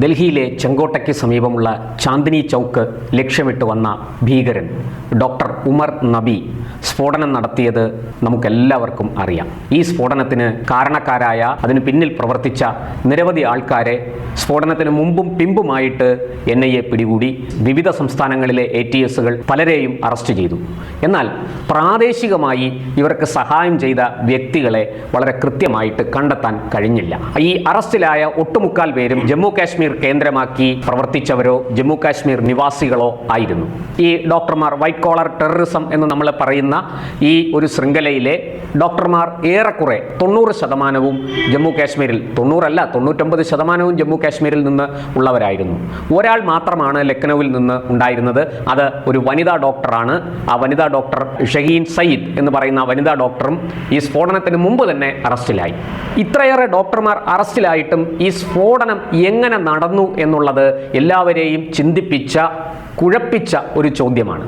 ഡൽഹിയിലെ ചെങ്കോട്ടയ്ക്ക് സമീപമുള്ള ചാന്ദിനി ചൗക്ക് ലക്ഷ്യമിട്ട് വന്ന ഭീകരൻ ഡോക്ടർ ഉമർ നബി സ്ഫോടനം നടത്തിയത് നമുക്കെല്ലാവർക്കും അറിയാം. ഈ സ്ഫോടനത്തിന് കാരണക്കാരായ അതിന് പിന്നിൽ പ്രവർത്തിച്ച നിരവധി ആൾക്കാരെ സ്ഫോടനത്തിന് മുമ്പും പിമ്പുമായിട്ട് എൻ ഐ എ പിടികൂടി വിവിധ സംസ്ഥാനങ്ങളിലെ എ ടി എസുകൾ പലരെയും അറസ്റ്റ് ചെയ്തു. എന്നാൽ പ്രാദേശികമായി ഇവർക്ക് സഹായം ചെയ്ത വ്യക്തികളെ വളരെ കൃത്യമായിട്ട് കണ്ടെത്താൻ കഴിഞ്ഞില്ല. ഈ അറസ്റ്റിലായ ഒട്ടുമുക്കാൽ പേരും ജമ്മു കാശ്മീർ കേന്ദ്രമാക്കി പ്രവർത്തിച്ചവരോ ജമ്മു കാശ്മീർ നിവാസികളോ ആയിരുന്നു. ഈ ഡോക്ടർമാർ വൈറ്റ് കോളർ ടെററിസം എന്ന് നമ്മൾ പറയുന്ന ഈ ഒരു ശൃംഖലയിലെ ഡോക്ടർമാർ ഏറെക്കുറെ തൊണ്ണൂറ് ശതമാനവും ജമ്മു കാശ്മീരിൽ തൊണ്ണൂറല്ല തൊണ്ണൂറ്റൊമ്പത് ശതമാനവും ജമ്മു കാശ്മീരിൽ നിന്ന് ഉള്ളവരായിരുന്നു. ഒരാൾ മാത്രമാണ് ലക്നൌവിൽ നിന്ന് ഉണ്ടായിരുന്നത്. അത് ഒരു വനിതാ ഡോക്ടറാണ്. ആ വനിതാ ഡോക്ടർ ഷഹീൻ സയ്യിദ് എന്ന് പറയുന്ന വനിതാ ഡോക്ടറും ഈ സ്ഫോടനത്തിന് മുമ്പ് തന്നെ അറസ്റ്റിലായി. ഇത്രയേറെ ഡോക്ടർമാർ അറസ്റ്റിലായിട്ടും ഈ സ്ഫോടനം എങ്ങനെ നടന്നു എന്നുള്ളത് എല്ലാവരെയും ചിന്തിപ്പിച്ച കുഴപ്പിച്ച ഒരു ചോദ്യമാണ്.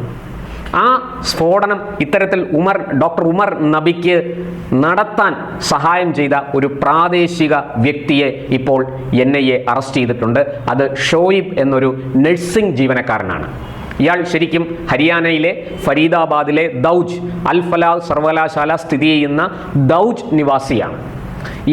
ആ സ്ഫോടനം ഇത്തരത്തിൽ ഉമർ ഡോക്ടർ ഉമർ നബിക്ക് നടത്താൻ സഹായം ചെയ്ത ഒരു പ്രാദേശിക വ്യക്തിയെ ഇപ്പോൾ എൻ ഐ എ അറസ്റ്റ് ചെയ്തിട്ടുണ്ട്. അത് ഷോയിബ് എന്നൊരു നഴ്സിംഗ് ജീവനക്കാരനാണ്. ഇയാൾ ശരിക്കും ഹരിയാനയിലെ ഫരീദാബാദിലെ ദൗജ് അൽ ഫലാ സർവകലാശാല സ്ഥിതി ചെയ്യുന്ന ദൗജ് നിവാസിയാണ്.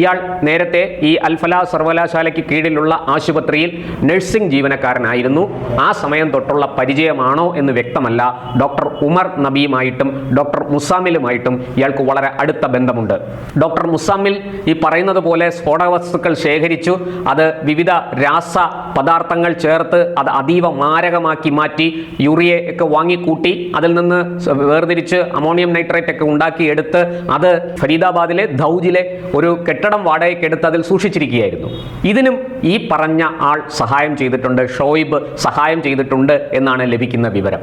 ഇയാൾ നേരത്തെ ഈ അൽഫല സർവകലാശാലയ്ക്ക് കീഴിലുള്ള ആശുപത്രിയിൽ നഴ്സിംഗ് ജീവനക്കാരനായിരുന്നു. ആ സമയം തൊട്ടുള്ള പരിചയമാണോ എന്ന് വ്യക്തമല്ല. ഡോക്ടർ ഉമർ നബിയുമായിട്ടും ഡോക്ടർ മുസാമിലുമായിട്ടും ഇയാൾക്ക് വളരെ അടുത്ത ബന്ധമുണ്ട്. ഡോക്ടർ മുസാമിൽ ഈ പറയുന്നത് പോലെ സ്ഫോടക വസ്തുക്കൾ ശേഖരിച്ചു. അത് വിവിധ രാസ പദാർത്ഥങ്ങൾ ചേർത്ത് അത് അതീവ മാരകമാക്കി മാറ്റി യൂറിയെ ഒക്കെ വാങ്ങിക്കൂട്ടി. അതിൽ നിന്ന് വേർതിരിച്ച് അമോണിയം നൈട്രേറ്റ് ഒക്കെ ഉണ്ടാക്കി എടുത്ത് അത് ഫരീദാബാദിലെ ധൗജിലെ ഒരു കെട്ടിടം വാടകയ്ക്കെടുത്ത് അതിൽ സൂക്ഷിച്ചിരിക്കുകയായിരുന്നു. ഇതിനും ഈ പറഞ്ഞ ആൾ സഹായം ചെയ്തിട്ടുണ്ട് ഷോയിബ് സഹായം ചെയ്തിട്ടുണ്ട് എന്നാണ് ലഭിക്കുന്ന വിവരം.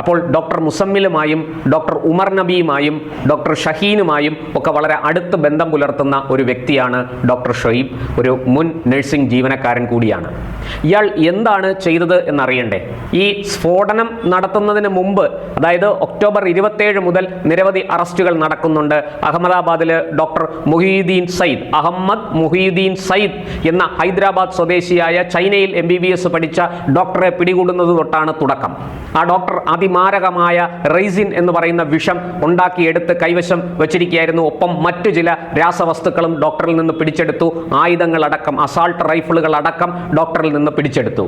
അപ്പോൾ ഡോക്ടർ മുസമ്മിലുമായും ഡോക്ടർ ഉമർ നബിയുമായും ഡോക്ടർ ഷഹീനുമായും ഒക്കെ വളരെ അടുത്ത് ബന്ധം പുലർത്തുന്ന ഒരു വ്യക്തിയാണ് ഡോക്ടർ ഷൊയ്ബ്. ഒരു മുൻ നഴ്സിംഗ് ജീവനക്കാരൻ കൂടിയാണ്. ഇയാൾ എന്താണ് ചെയ്തത് എന്നറിയണ്ടേ? ഈ സ്ഫോടനം നടത്തുന്നതിന് മുമ്പ് അതായത് ഒക്ടോബർ ഇരുപത്തേഴ് മുതൽ നിരവധി അറസ്റ്റുകൾ നടക്കുന്നുണ്ട്. അഹമ്മദാബാദിൽ ഡോക്ടർ മുഹീദ്ദീൻ സയ്യിദ് അഹമ്മദ് മുഹീദ്ദീൻ സയ്യിദ് എന്ന ഹൈദരാബാദ് സ്വദേശിയായ ചൈനയിൽ എം ബി ബി എസ് പഠിച്ച ഡോക്ടറെ പിടികൂടുന്നത് തൊട്ടാണ് തുടക്കം. ആ ഡോക്ടർ അതിമാരകമായ റൈസിൻ എന്ന് പറയുന്ന വിഷം ഉണ്ടാക്കിയെടുത്ത് കൈവശം വെച്ചിരിക്കുകയായിരുന്നു. ഒപ്പം മറ്റു ചില രാസവസ്തുക്കളും ഡോക്ടറിൽ നിന്ന് പിടിച്ചെടുത്തു. ആയുധങ്ങൾ അടക്കം അസാൾട്ട് റൈഫിളുകൾ അടക്കം ഡോക്ടറിൽ നിന്ന് പിടിച്ചെടുത്തു.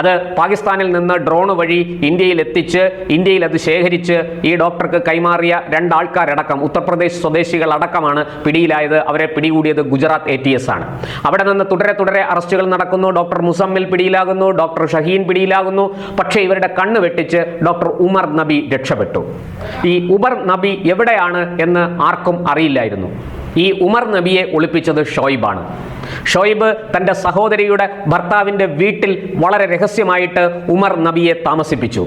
അത് പാകിസ്ഥാനിൽ നിന്ന് ഡ്രോൺ വഴി ഇന്ത്യയിൽ എത്തിച്ച് ഇന്ത്യയിൽ അത് ശേഖരിച്ച് ഈ ഡോക്ടർക്ക് കൈമാറിയ രണ്ടാൾക്കാരടക്കം ഉത്തർപ്രദേശ് സ്വദേശികൾ അടക്കമാണ് പിടിയിലായത്. അവരെ പിടികൂടിയത് ഗുജറാത്ത് എ ആണ്. അവിടെ നിന്ന് തുടരെ തുടരെ അറസ്റ്റുകൾ നടക്കുന്നു. ഡോക്ടർ മുസമ്മിൽ പിടിയിലാകുന്നു. ഡോക്ടർ ഷഹീൻ പിടിയിലാകുന്നു. പക്ഷേ ഇവരുടെ കണ്ണ് വെട്ടിച്ച് ഡോക്ടർ ഉമർ നബി രക്ഷപ്പെട്ടു. ഈ ഉമർ നബി എവിടെയാണ് എന്ന് ആർക്കും അറിയില്ലായിരുന്നു. ഈ ഉമർ നബിയെ ഒളിപ്പിച്ചത് ഷോയിബാണ്. ഷോയിബ് തന്റെ സഹോദരിയുടെ ഭർത്താവിന്റെ വീട്ടിൽ വളരെ രഹസ്യമായിട്ട് ഉമർ നബിയെ താമസിപ്പിച്ചു.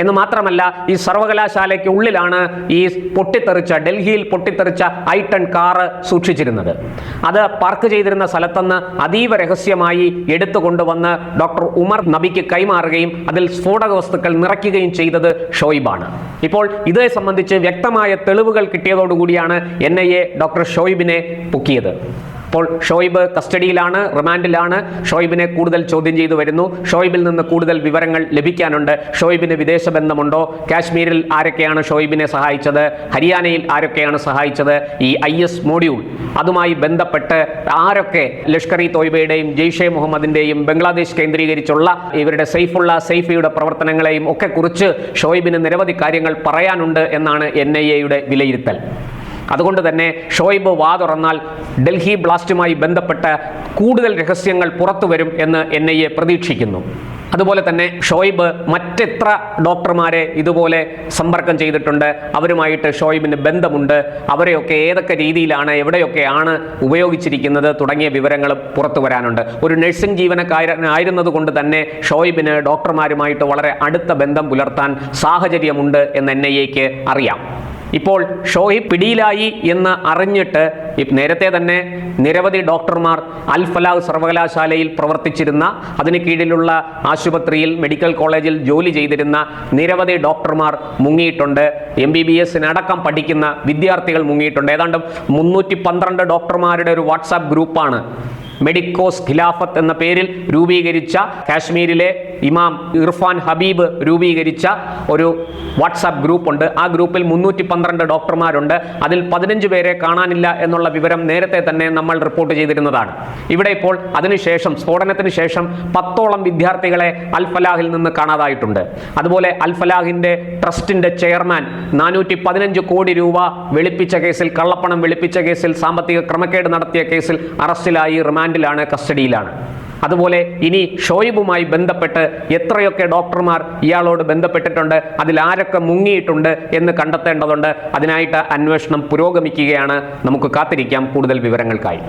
എന്ന് മാത്രമല്ല ഈ സർവകലാശാലയ്ക്ക് ഉള്ളിലാണ് ഈ പൊട്ടിത്തെറിച്ച ഡൽഹിയിൽ പൊട്ടിത്തെറിച്ച ഐട്ടൺ കാറ് സൂക്ഷിച്ചിരുന്നത്. അത് പാർക്ക് ചെയ്തിരുന്ന സ്ഥലത്തുനിന്ന് അതീവ രഹസ്യമായി എടുത്തു കൊണ്ടുവന്ന് ഡോക്ടർ ഉമർ നബിക്ക് കൈമാറുകയും അതിൽ സ്ഫോടക വസ്തുക്കൾ നിറയ്ക്കുകയും ചെയ്തത് ഷോയിബാണ്. ഇപ്പോൾ ഇതേ സംബന്ധിച്ച് വ്യക്തമായ തെളിവുകൾ കിട്ടിയതോടുകൂടിയാണ് എൻ ഐ എ ഡോക്ടർ ഷോയിബിനെ പൊക്കിയത്. ഇപ്പോൾ ഷോയിബ് കസ്റ്റഡിയിലാണ് റിമാൻഡിലാണ്. ഷോയിബിനെ കൂടുതൽ ചോദ്യം ചെയ്തു വരുന്നു. ഷോയിബിൽ നിന്ന് കൂടുതൽ വിവരങ്ങൾ ലഭിക്കാനുണ്ട്. ഷോയിബിന് വിദേശ ബന്ധമുണ്ടോ? കാശ്മീരിൽ ആരൊക്കെയാണ് ഷോയിബിനെ സഹായിച്ചത്? ഹരിയാനയിൽ ആരൊക്കെയാണ് സഹായിച്ചത്? ഈ ഐ എസ് മോഡ്യൂൾ അതുമായി ബന്ധപ്പെട്ട് ആരൊക്കെ ലഷ്കർ ഇ തോയ്ബയുടെയും ജെയ്ഷെ മുഹമ്മദിന്റെയും ബംഗ്ലാദേശ് കേന്ദ്രീകരിച്ചുള്ള ഇവരുടെ സൈഫുള്ള സൈഫിയുടെ പ്രവർത്തനങ്ങളെയും ഒക്കെ കുറിച്ച് ഷോയിബിന് നിരവധി കാര്യങ്ങൾ പറയാനുണ്ട് എന്നാണ് എൻ ഐ എയുടെ വിലയിരുത്തൽ. അതുകൊണ്ട് തന്നെ ഷോയിബ് വാ തുറന്നാൽ ഡൽഹി ബ്ലാസ്റ്റുമായി ബന്ധപ്പെട്ട് കൂടുതൽ രഹസ്യങ്ങൾ പുറത്തു വരും എന്ന് എൻ ഐ എ പ്രതീക്ഷിക്കുന്നു. അതുപോലെ തന്നെ ഷോയിബ് മറ്റെത്ര ഡോക്ടർമാരെ ഇതുപോലെ സമ്പർക്കം ചെയ്തിട്ടുണ്ട് അവരുമായിട്ട് ഷോയിബിന് ബന്ധമുണ്ട് അവരെയൊക്കെ ഏതൊക്കെ രീതിയിലാണ് എവിടെയൊക്കെയാണ് ഉപയോഗിച്ചിരിക്കുന്നത് തുടങ്ങിയ വിവരങ്ങളും പുറത്തു വരാനുണ്ട്. ഒരു നഴ്സിംഗ് ജീവനക്കാരനായിരുന്നത് കൊണ്ട് തന്നെ ഷോയിബിന് ഡോക്ടർമാരുമായിട്ട് വളരെ അടുത്ത ബന്ധം പുലർത്താൻ സാഹചര്യമുണ്ട് എന്ന് എൻ ഐ എക്ക് അറിയാം. ഇപ്പോൾ ഷോഹിബ് പിടിയിലായി എന്ന് അറിഞ്ഞിട്ട് നേരത്തെ തന്നെ നിരവധി ഡോക്ടർമാർ അൽ ഫലാഹ് സർവകലാശാലയിൽ പ്രവർത്തിച്ചിരുന്ന അതിന് കീഴിലുള്ള ആശുപത്രിയിൽ മെഡിക്കൽ കോളേജിൽ ജോലി ചെയ്തിരുന്ന നിരവധി ഡോക്ടർമാർ മുങ്ങിയിട്ടുണ്ട്. എം ബി ബി എസിനടക്കം പഠിക്കുന്ന വിദ്യാർത്ഥികൾ മുങ്ങിയിട്ടുണ്ട്. ഏതാണ്ട് മുന്നൂറ്റി പന്ത്രണ്ട് ഡോക്ടർമാരുടെ ഒരു വാട്സാപ്പ് ഗ്രൂപ്പാണ്. മെഡിക്കോസ് ഖിലാഫത്ത് എന്ന പേരിൽ രൂപീകരിച്ച കാശ്മീരിലെ ഇമാം ഇർഫാൻ ഹബീബ് രൂപീകരിച്ച ഒരു വാട്സാപ്പ് ഗ്രൂപ്പുണ്ട്. ആ ഗ്രൂപ്പിൽ മുന്നൂറ്റി പന്ത്രണ്ട് ഡോക്ടർമാരുണ്ട്. അതിൽ പതിനഞ്ച് പേരെ കാണാനില്ല എന്നുള്ള വിവരം നേരത്തെ തന്നെ നമ്മൾ റിപ്പോർട്ട് ചെയ്തിരുന്നതാണ്. ഇവിടെ ഇപ്പോൾ അതിനുശേഷം സ്ഫോടനത്തിന് ശേഷം പത്തോളം വിദ്യാർത്ഥികളെ അൽഫലാഹിൽ നിന്ന് കാണാതായിട്ടുണ്ട്. അതുപോലെ അൽ ഫലാഹിന്റെ ട്രസ്റ്റിന്റെ ചെയർമാൻ നാനൂറ്റി പതിനഞ്ച് കോടി രൂപ വെളുപ്പിച്ച കേസിൽ കള്ളപ്പണം വെളുപ്പിച്ച കേസിൽ സാമ്പത്തിക ക്രമക്കേട് നടത്തിയ കേസിൽ അറസ്റ്റിലായി റിമാൻഡിലാണ് കസ്റ്റഡിയിലാണ്. അതുപോലെ ഇനി ഷോയിബുമായി ബന്ധപ്പെട്ട് എത്രയൊക്കെ ഡോക്ടർമാർ ഇയാളോട് ബന്ധപ്പെട്ടിട്ടുണ്ട് അതിൽ ആരൊക്കെ മുങ്ങിയിട്ടുണ്ട് എന്ന് കണ്ടെത്തേണ്ടതുണ്ട്. അതിനായിട്ട് അന്വേഷണം പുരോഗമിക്കുകയാണ്. നമുക്ക് കാത്തിരിക്കാം. കൂടുതൽ വിവരങ്ങൾക്കായി.